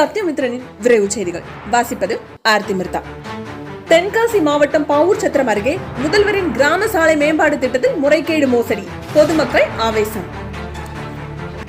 சத்யமித்ரனின் விரைவு செய்திகள். வாசிப்பது ஆர்த்தி மிர்தா. தென்காசி மாவட்டம் பாவூர் சத்திரம் அருகே முதல்வரின் கிராம சாலை மேம்பாடு திட்டத்தில் முறைகேடு மோசடி. பொதுமக்கள் ஆவேசம்.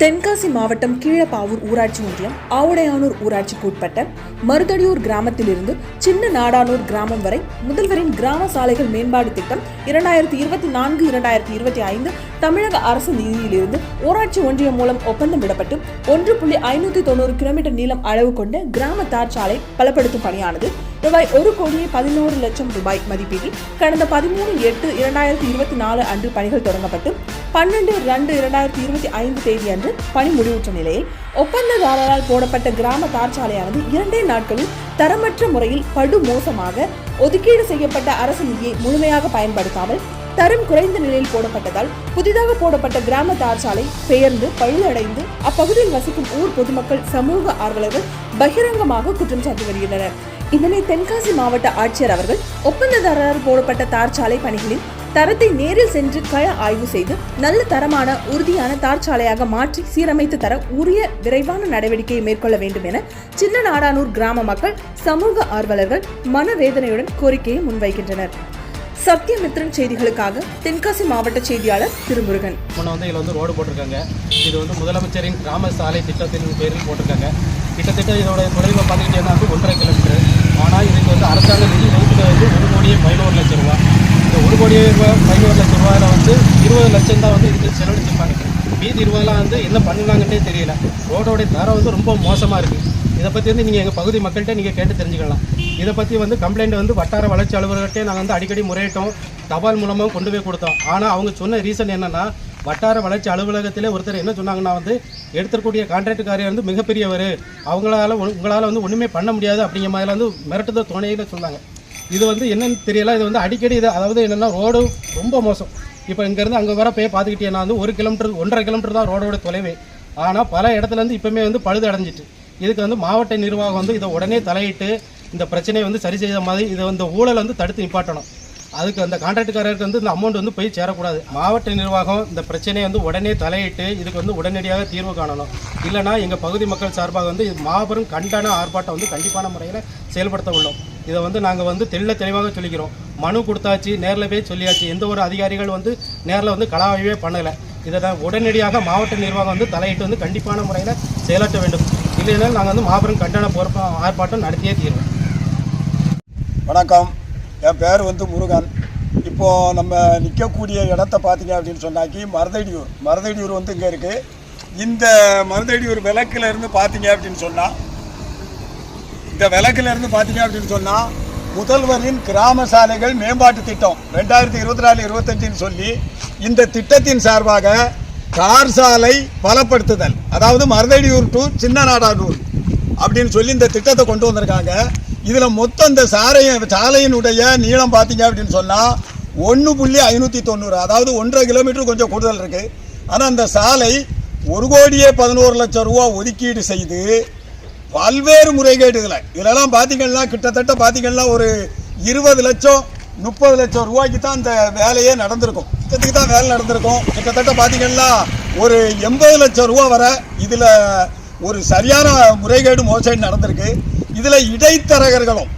தென்காசி மாவட்டம் கீழப்பாவூர் ஊராட்சி ஒன்றியம் ஆவுடையானூர் ஊராட்சிக்கு உட்பட்ட மருதடியூர் கிராமத்திலிருந்து சின்ன நாடானூர் கிராமம் வரை முதல்வரின் கிராம சாலைகள் மேம்பாடு திட்டம் இரண்டாயிரத்தி இருபத்தி நான்கு இரண்டாயிரத்தி இருபத்தி ஐந்து தமிழக அரசு நிதியிலிருந்து ஊராட்சி ஒன்றியம் மூலம் ஒப்பந்தமிடப்பட்டு ஒன்று புள்ளி ஐநூத்தி தொண்ணூறு கிலோமீட்டர் நீளம் அளவு கொண்ட கிராம தார் சாலை பலப்படுத்தும் பணியானது ரூபாய் ஒரு கோடியே பதினோரு லட்சம் ரூபாய் மதிப்பீட்டில் கடந்த பதிமூணு எட்டு இரண்டாயிரத்தி இருபத்தி நாலு அன்று பணிகள் தொடங்கப்பட்டு பன்னெண்டு ரெண்டு இரண்டாயிரத்தி இருபத்தி ஐந்து தேதி அன்று பணி முடிவுற்ற நிலையில் ஒப்பந்ததாரரால் போடப்பட்ட கிராம தார்ச்சாலையானது இரண்டே நாட்களில் தரமற்ற முறையில் படு மோசமாக ஒதுக்கீடு செய்யப்பட்ட அரசு நிதியை முழுமையாக பயன்படுத்தாமல் தரம் குறைந்த நிலையில் போடப்பட்டதால் புதிதாக போடப்பட்ட கிராம தார்ச்சாலை பெயர்ந்து பழுதடைந்து அப்பகுதியில் வசிக்கும் ஊர் பொதுமக்கள் சமூக ஆர்வலர்கள் பகிரங்கமாக குற்றம் சாட்டி வருகின்றனர். இதனை தென்காசி மாவட்ட ஆட்சியர் அவர்கள் ஒப்பந்ததாரரால் போடப்பட்ட தார்ச்சாலை பணிகளின் தரத்தை நேரில் சென்று கள ஆய்வு செய்து நல்ல தரமான உறுதியான தார்ச்சாலையாக மாற்றி சீரமைத்து தர உரிய விரைவான நடவடிக்கையை மேற்கொள்ள வேண்டும் என சின்ன நாடானூர் கிராம மக்கள் சமூக ஆர்வலர்கள் மனவேதனையுடன் கோரிக்கையை முன்வைக்கின்றனர். சத்யமித்ரன் செய்திகளுக்காக தென்காசி மாவட்ட செய்தியாளர் திருமுருகன். முன்ன வந்து இதில் வந்து ரோடு போட்டிருக்காங்க. இது வந்து முதலமைச்சரின் கிராம சாலை திட்டத்தின் பேரில் போட்டிருக்காங்க. கிட்டத்தட்ட இதோட தொலைவை பார்த்துக்கிட்டீங்கன்னா வந்து ஒன்றரை கிலோமீட்டர். ஆனால் இதுக்கு வந்து அரசாங்க நிதி ஒதுக்கீடு வந்து ஒரு கோடியே பதினோரு லட்சம் ரூபா. இந்த ஒரு கோடியே ரூபாய் பதினோரு லட்சம் ரூபாயில் வந்து இருபது லட்சம் தான் வந்து இதுக்கு செலவழிச்சிருப்பாங்க. பீதி ரூபாயெல்லாம் வந்து என்ன பண்ணலாங்கன்னே தெரியல. ரோடோடைய தரம் வந்து ரொம்ப மோசமாக இருக்குது இதை பற்றி வந்து நீங்கள் எங்கள் பகுதி மக்கள்கிட்ட நீங்கள் கேட்டு தெரிஞ்சுக்கலாம். இதை பற்றி வந்து கம்ப்ளைண்ட் வந்து வட்டார வளர்ச்சி அலுவலர்கிட்டே நாங்கள் வந்து அடிக்கடி முறையிட்டோம். தபால் மூலமாக கொண்டு போய் கொடுத்தோம். ஆனால் அவங்க சொன்ன ரீசன் என்னென்னா வட்டார வளர்ச்சி அலுவலகத்திலே ஒருத்தர் என்ன சொன்னாங்கன்னா வந்து எடுத்துக்கூடிய கான்ட்ராக்டுக்காரர் வந்து மிகப்பெரியவர். அவங்களால உங்களால் வந்து ஒன்றுமே பண்ண முடியாது அப்படிங்கிற மாதிரிலாம் வந்து மிரட்டுத துணையில் சொன்னாங்க. இது வந்து என்னன்னு தெரியல. இது வந்து அடிக்கடி இது அதாவது என்னென்னா ரோடு ரொம்ப மோசம். இப்போ இங்கேருந்து அங்கே வர போய் பார்த்துக்கிட்டீங்கன்னா வந்து ஒரு கிலோமீட்டர் ஒன்றரை கிலோமீட்டர் தான் ரோடோட தொலைவே. ஆனால் பல இடத்துலேருந்து இப்போமே வந்து பழுது அடைஞ்சிட்டு. இதுக்கு வந்து மாவட்ட நிர்வாகம் வந்து இதை உடனே தலையிட்டு இந்த பிரச்சனையை வந்து சரி செய்த மாதிரி இதை வந்து ஊழலை வந்து தடுத்து நிப்பாட்டணும். அதுக்கு அந்த கான்ட்ராக்டுக்காரருக்கு வந்து இந்த அமௌண்ட் வந்து போய் சேரக்கூடாது. மாவட்ட நிர்வாகம் இந்த பிரச்சனையை வந்து உடனே தலையிட்டு இதுக்கு வந்து உடனடியாக தீர்வு காணணும். இல்லைனா எங்கள் பகுதி மக்கள் சார்பாக வந்து மாபெரும் கண்டன ஆர்ப்பாட்டம் வந்து கண்டிப்பான முறையில் செயல்படுத்த உள்ளோம். இதை வந்து நாங்கள் வந்து தெள்ள தெளிவாக சொல்லிக்கிறோம். மனு கொடுத்தாச்சு நேரில் போய் சொல்லியாச்சு. எந்த ஒரு அதிகாரிகள் வந்து நேரில் வந்து கலாய்வே பண்ணலை. இதை தான் உடனடியாக மாவட்ட நிர்வாகம் வந்து தலையிட்டு வந்து கண்டிப்பான முறையில் செயலாற்ற வேண்டும். இல்லைன்னா நாங்கள் வந்து மாபெரும் கண்டன பொறுப்பு ஆர்ப்பாட்டம் நடத்தியே தீர்வோம். வணக்கம். என் பேர் வந்து முருகன். இப்போது நம்ம நிற்கக்கூடிய இடத்த பார்த்தீங்க அப்படின்னு சொன்னாக்கி மருதடியூர். மருதடியூர் வந்து இங்கே இருக்குது இந்த மருதடியூர் விளக்கில் இருந்து பார்த்தீங்க அப்படின்னு சொன்னால் இந்த விளக்கில் இருந்து பார்த்தீங்க அப்படின்னு சொன்னால் முதல்வரின் கிராம சாலைகள் மேம்பாட்டு திட்டம் ரெண்டாயிரத்தி இருபத்தி நாலு இருபத்தஞ்சின்னு சொல்லி இந்த திட்டத்தின் சார்பாக கார் சாலை பலப்படுத்துதல் அதாவது மருதடியூர் டு சின்ன நாடானூர் அப்படின்னு சொல்லி இந்த திட்டத்தை கொண்டு வந்திருக்காங்க. இதில் மொத்தம் இந்த சாலைய சாலையினுடைய நீளம் பார்த்தீங்க அப்படின்னு சொன்னால் ஒன்று புள்ளி ஐநூற்றி தொண்ணூறு அதாவது ஒன்றரை கிலோமீட்டர் கொஞ்சம் கூடுதல் இருக்குது ஆனால் அந்த சாலை ஒரு கோடியே பதினோரு லட்சம் ரூபா ஒதுக்கீடு செய்து பல்வேறு முறைகேடுகளை இதெல்லாம் பார்த்தீங்கன்னா கிட்டத்தட்ட பார்த்தீங்கன்னா ஒரு இருபது லட்சம் முப்பது லட்சம் ரூபாய்க்கு தான் இந்த வேலையே நடந்திருக்கும். இதுக்கு தான் வேலை நடந்திருக்கும். கிட்டத்தட்ட பார்த்தீங்கன்னா ஒரு எண்பது லட்சம் ரூபா வர இதில் ஒரு சரியான முறைகேடு மோசடி நடந்திருக்கு. இதில் இடைத்தரகர்களும்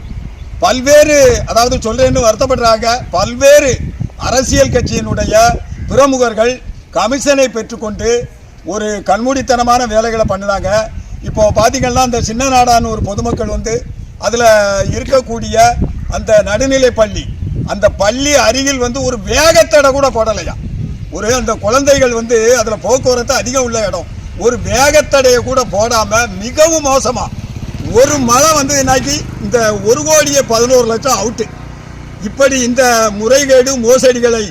பல்வேறு அதாவது சொல்கிறேன்னு வருத்தப்படுறாங்க பல்வேறு அரசியல் கட்சியினுடைய பிரமுகர்கள் கமிஷனை பெற்றுக்கொண்டு ஒரு கண்மூடித்தனமான வேலைகளை பண்ணினாங்க இப்போ பார்த்தீங்கன்னா அந்த சின்ன நாடான ஒரு பொதுமக்கள் வந்து அதில் இருக்கக்கூடிய அந்த நடுநிலை பள்ளி அந்த பள்ளி அருகில் வந்து ஒரு வேகத்தடை கூட போடலையா? ஒரு அந்த குழந்தைகள் வந்து அதில் போக்குவரத்து அதிகம் உள்ள இடம். ஒரு வேகத்தடையை கூட போடாமல் மிகவும் மோசமாக ஒரு மழை வந்து என்னாக்கி இந்த ஒரு கோடியே பதினோரு லட்சம் அவுட்டு இப்படி இந்த முறைகேடு மோசடிகளை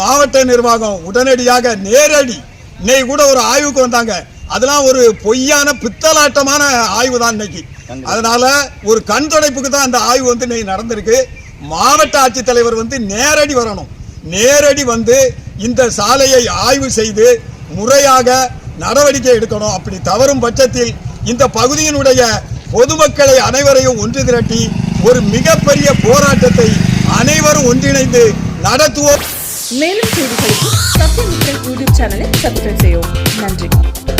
மாவட்ட நிர்வாகம் உடனடியாக நேரடி இன்னைக்கு கூட ஒரு ஆய்வுக்கு வந்தாங்க. அதெல்லாம் ஒரு பொய்யான பித்தலாட்டமான ஆய்வு தான் இன்னைக்கு. அதனால ஒரு கண் துடைப்புக்கு தான் அந்த ஆய்வு வந்து இன்னைக்கு நடந்திருக்கு. மாவட்ட ஆட்சித்தலைவர் வந்து நேரடி வரணும். நேரடி வந்து இந்த சாலையை ஆய்வு செய்து முறையாக நடவடிக்கை எடுக்கணும். அப்படி தவறும் பட்சத்தில் இந்த பகுதியினுடைய பொதுமக்களை அனைவரையும் ஒன்று திரட்டி ஒரு மிகப்பெரிய போராட்டத்தை அனைவரும் ஒன்றிணைந்து நடத்துவோம். மேலும் செய்திகளுக்கு சத்யமித்ரன் யூடியூப் சேனலை சப்ஸ்கிரைப் செய்யவும். நன்றி.